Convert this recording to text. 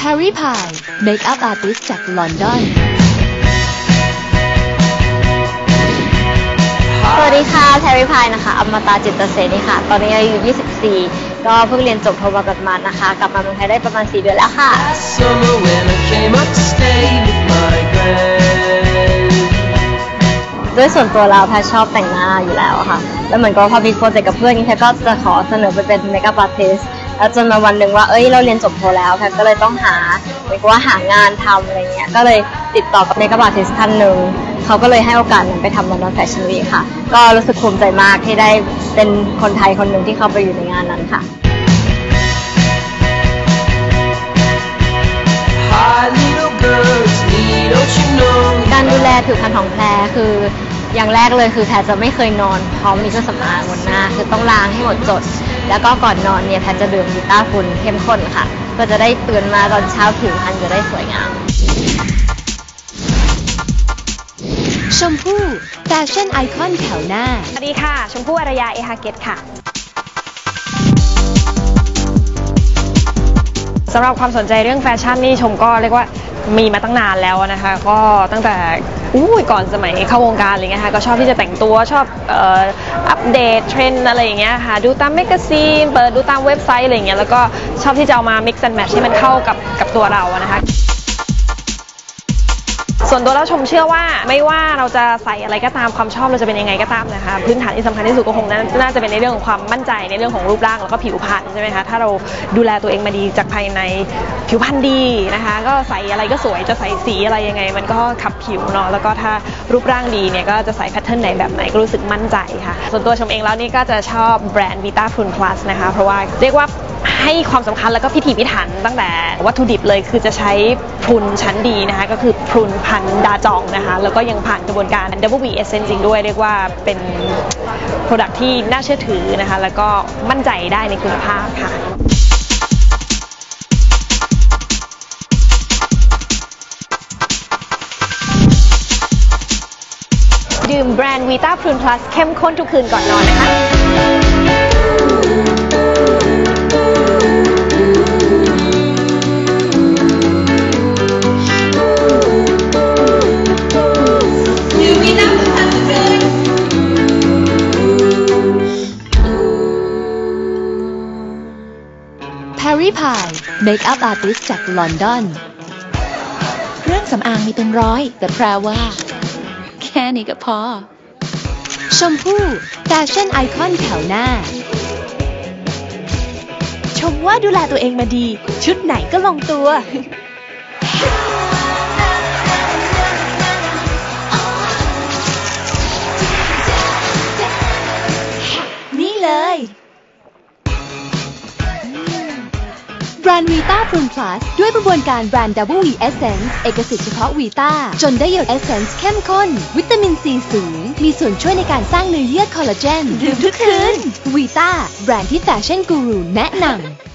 Perry Pie Makeup Artist จากลอนดอน สวัสดีค่ะแพรรี่พายนะคะ อมตะจิตเสนีค่ะ ตอนนี้อายุ 24 ก็เพิ่งเรียนจบโทมากัดมานะคะ กลับมาเมืองไทยได้ประมาณ 4 เดือนแล้วค่ะ Summer when I came up to stay with my grand. ด้วยส่วนตัวเราแพรชอบแต่งหน้าอยู่แล้วค่ะ แล้วเหมือนกับพอมีโปรเจกต์กับเพื่อนนี่แพรก็จะขอเสนอไปเป็นเมคอัพอาร์ติส แล้วจนมาวันหนึ่งว่า เอ้ย เราเรียนจบโทแล้วแพรก็เลยต้องหาเหมือนกับว่าหางานทำอะไรเงี้ย ก็เลยติดต่อกับเมคอัพอาร์ติสท่านหนึ่ง เขาก็เลยให้โอกาสหนูไปทำลอนดอนแฟชั่นวีค่ะ ก็รู้สึกภูมิใจมากที่ได้เป็นคนไทยคนหนึ่งที่เข้าไปอยู่ในงานนั้นค่ะ Hi, little girls, me, don't you know? การดูแลผิวพรรณของแพรคืออย่างแรกเลยคือแพรจะไม่เคยนอนพร้อมมีเครื่องสำอางบนหน้า คือต้องล้างให้หมดจด แล้วก็ก่อนนอนเนี่ยแพรจะดื่มวิต้าฝุ่นเข้มข้นค่ะ ก็จะได้ตื่นมาตอนเช้าผิวพรรณจะได้สวยงาม ชมพู่แฟชั่นไอคอนแถวหน้า สวัสดีค่ะ ชมพู่อารยาเอฮาเกตค่ะสำหรับความสนใจเรื่องแฟชั่นนี่ชมก็เรียกว่ามีมาตั้งนานแล้วนะคะ ก็ตั้งแต่ อู้ยก่อนสมัยเข้าวงการอะไรเงี้ยค่ะก็ชอบที่จะแต่งตัวชอบอ,อัปเดตเทรนด์อะไรอย่างเงี้ยค่ะดูตามแมกกาซีนเปิดดูตามเว็บไซต์อะไรเงี้ยแล้วก็ชอบที่จะเอามา mix and match ให้มันเข้ากับกับตัวเรานะคะ ส่วนตัวแล้วชมเชื่อว่าไม่ว่าเราจะใส่อะไรก็ตามความชอบเราจะเป็นยังไงก็ตามนะคะพื้นฐานที่สำคัญที่สุดก็คงน่านาจะเป็นในเรื่องของความมั่นใจในเรื่องของรูปร่างแล้วก็ผิวพรรณใช่ไหมคะถ้าเราดูแลตัวเองมาดีจากภายในผิวพรรณดีนะคะ ก็ใส่อะไรก็สวยจะใส่สีอะไรยังไง มันก็ขับผิวเนาะแล้วก็ถ้ารูปร่างดีเนี่ยก็จะใส่แพทเทิร์นไหนแบบไหนก็รู้สึกมั่นใจค่ะ ส่วนตัวชมเองแล้วนี่ก็จะชอบแบรนด์ Vita Prune Plus นะคะเพราะว่าเรียกว่าให้ความสำคัญแล้วก็พิถีพิถันตั้งแต่วัตถุดิบเลยคือจะใช้พรุนชั้นดีนะคะก็คือพรุนพันธุ์ดาจองนะคะแล้วก็ยังผ่านกระบวนการ Double B Essence ด้วย เรียกว่าเป็น Product ที่น่าเชื่อถือนะคะแล้วก็มั่นใจได้ในคุณภาพค่ะดื่มแบรนด์ Vita Prune Plus เข้มข้นทุกคืนก่อนนอนนะคะ r r y Pie Makeup Artist จากลอนดอน เครื่องสำอางมีเป็นร้อย แต่แพรว่า แค่นี้ก็พอ ชมพู่แฟชั่นไอคอนแถวหน้า ชมว่าดูแลตัวเองมาดี ชุดไหนก็ลงตัว นด์วีต้าพรูนพลัสด้วยกระบวนการแบรนด์ Double V Essence เอกสิทธิ์เฉพาะวีต้าจนได้หยดเอเซนส์เข้มข้น วิตามินซีสูง มีส่วนช่วยในการสร้างเนื้อเยื่อคอลลาเจนดื่มทุกคืนวีต้าแบรนด์ที่แฟชั่นกูรูแนะนำ